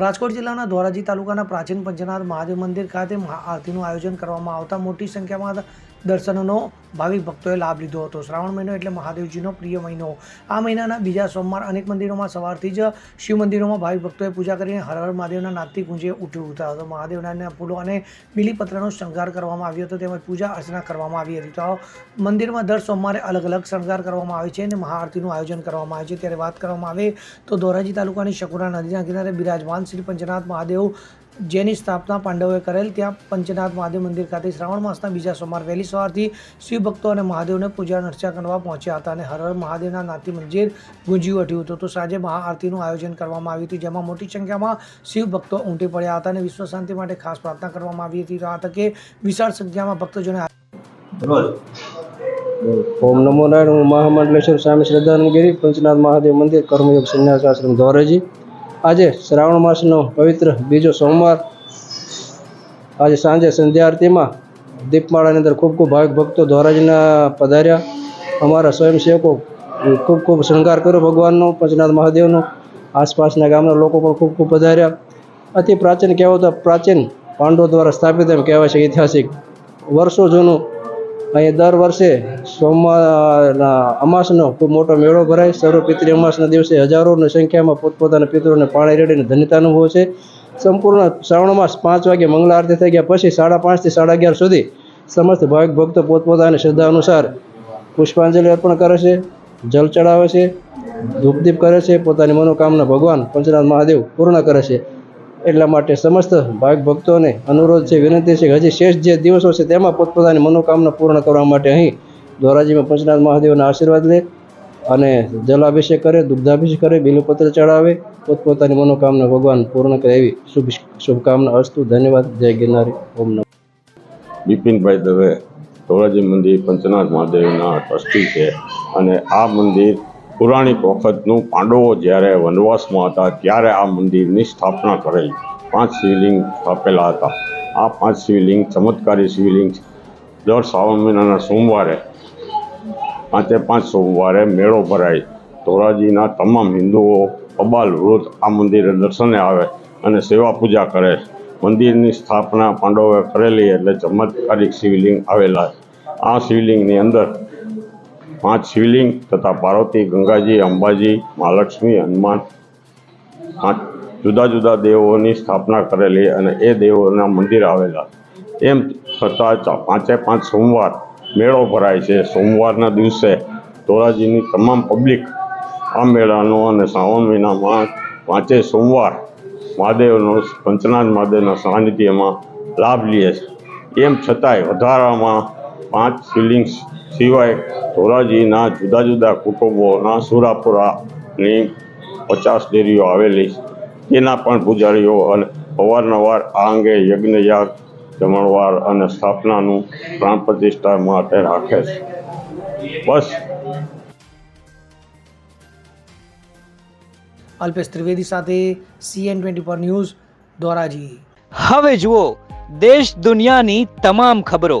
રાજકોટ જિલ્લાના ધોરાજી તાલુકાના પ્રાચીન પંચનાથ મહાદેવ મંદિર ખાતે આરતીનું આયોજન કરવામાં આવતા મોટી સંખ્યામાં દર્શનનો ભાવિક ભક્તોએ લાભ લીધો હતો. શ્રાવણ મહિનો એટલે મહાદેવજીનો પ્રિય મહિનો. આ મહિનાના બીજા સોમવાર અનેક મંદિરોમાં સવારથી જ શિવ મંદિરોમાં ભાવિક ભક્તોએ પૂજા કરીને હર હર મહાદેવના નાદથી ગુંજે ઉઠી ઉઠતા હતો મહાદેવના ફૂલો અને બીલીપત્રનો શણગાર કરવામાં આવ્યો હતો. તેમજ પૂજા અર્ચના કરવામાં આવી હતી. તો મંદિરમાં દર સોમવારે અલગ અલગ શણગાર કરવામાં આવે છે અને મહાઆરતીનું આયોજન કરવામાં આવે છે. ત્યારે વાત કરવામાં આવે તો ધોરાજી તાલુકાની શકુરા નદીના કિનારે બિરાજમાન શ્રી પંચનાથ મહાદેવ જેની સ્થાપના પાંડવોએ કરેલ. ત્યાં પંચનાથ મહાદેવ મંદિર ખાતે શ્રાવણ માસના બીજા સોમવાર વહેલી સવારથી શિવ ભક્તો અને મહાદેવને પૂજા અર્ચા કરવા પહોંચ્યા હતા અને હર હર મહાદેવના નાતી મંદિર ગુંજી ઉઠ્યું હતું. તો સાંજે મહાઆરતીનું આયોજન કરવામાં આવ્યું હતું જેમાં મોટી સંખ્યામાં શિવ ભક્તો ઉમટી પડ્યા હતા અને વિશ્વ શાંતિ માટે ખાસ પ્રાર્થના કરવામાં આવી હતી. તો આ તકે વિશાળ સંખ્યામાં ભક્તજોને ઓમ નમો નારાયણ હું મહામંડલેશ્વર સ્વામી શ્રદ્ધાનગીરી પંચનાથ મહાદેવ મંદિર કર્મયોગ સંન્યાસ આશ્રમ ધોરેજી. આજે શ્રાવણ માસનો પવિત્ર બીજો સોમવાર. આજે સાંજે સંધ્યા આરતીમાં દીપમાળાની અંદર ખૂબ ખૂબ ભાવિક ભક્તો ધોરાજીના પધાર્યા. અમારા સ્વયંસેવકો ખૂબ ખૂબ શૃંગાર કર્યો ભગવાનનો, પંચનાથ મહાદેવનો. આસપાસના ગામના લોકો પણ ખૂબ ખૂબ પધાર્યા. અતિ પ્રાચીન કહેવાતા, પ્રાચીન પાંડવો દ્વારા સ્થાપિત એમ કહેવાય છે ઐતિહાસિક. વર્ષો જૂનું અહીં દર વર્ષે સોમવાર અમાસનો ખૂબ મોટો મેળો ભરાય. સર્વ અમાસના દિવસે હજારોની સંખ્યામાં પોતપોતાના પિત્રોને પાણી રેડીને ધન્યતા અનુભવે છે. સંપૂર્ણ શ્રાવણ માસ પાંચ વાગે મંગલા આરતી થઈ ગયા પછી સાડા પાંચથી સાડા અગિયાર સુધી સમસ્ત ભાવિક ભક્તો પોતપોતાની શ્રદ્ધા અનુસાર પુષ્પાંજલિ અર્પણ કરે છે, જલ ચડાવે છે, ધૂપદીપ કરે છે, પોતાની મનોકામના ભગવાન પંચનાથ મહાદેવ પૂર્ણ કરે છે. એટલા માટે સમસ્ત ભાગ ભક્તોને અનુરોધ છે, વિનંતી છે કે હજી શેષ જે દિવસો છે તેમાં પોતપોતાની મનોકામના પૂર્ણ કરવા માટે અહીં ધોરાજીમાં પંચનાથ મહાદેવના આશીર્વાદ લે અને જલાભિષેક કરે, દુગ્ધાભિષેક કરે, બિલુપત્ર ચડાવે, પોતપોતાની મનોકામના ભગવાન પૂર્ણ કરે એવી શુભ શુભકામના અસ્તુ, ધન્યવાદ, જય ગિરનારી, ઓમ નમ. બિપિનભાઈ દવે ધોરાજી મંદિર પંચનાથ મહાદેવના ટ્રસ્ટી છે અને આ મંદિર પૌરાણિક વખતનું પાંડવો જ્યારે વનવાસમાં હતા, ત્યારે આ મંદિરની સ્થાપના કરેલી. પાંચ શિવલિંગ સ્થાપેલા હતા. આ પાંચ શિવલિંગ ચમત્કારી શિવલિંગ દર શ્રાવણ મહિનાના સોમવારે, પાંચે પાંચ સોમવારે મેળો ભરાય. ધોરાજીના તમામ હિન્દુઓ અબાલ વૃદ્ધ આ મંદિરે દર્શને આવે અને સેવા પૂજા કરે. મંદિરની સ્થાપના પાંડવોએ કરેલી એટલે ચમત્કારિક શિવલિંગ આવેલા આ શિવલિંગની અંદર પાંચ શિવલિંગ તથા પાર્વતી, ગંગાજી, અંબાજી મહાલક્ષ્મી હનુમાન પાંચ જુદા જુદા દેવોની સ્થાપના કરેલી અને એ દેવોના મંદિર આવેલા. એમ છતાં પાંચે પાંચ સોમવાર મેળો ભરાય છે. સોમવારના દિવસે ધોરાજીની તમામ પબ્લિક આ મેળાનો અને શ્રાવણ મહિનામાં પાંચે સોમવાર મહાદેવનો પંચનાથ મહાદેવના સાનિધ્યમાં લાભ લે છે. એમ છતાંય વધારામાં પાંચ સિલિંગ્સ સિવાય ધોરાજીના જુદા જુદા કુટુંબોના સુરાપુરાની પચાસ ડેરીઓ આવેલી તેના પણ પૂજારીઓ અને અવારનવાર આ અંગે યજ્ઞયાગ જમણવાર અને સ્થાપનાનું પ્રાણ પ્રતિષ્ઠા માટે રાખે છે. બસ. અલ્પેશ ત્રિવેદી સાથે સીએન ટ્વેન્ટી પર ન્યૂઝ ધોરાજી. હવે જુઓ દેશ દુનિયાની તમામ ખબરો.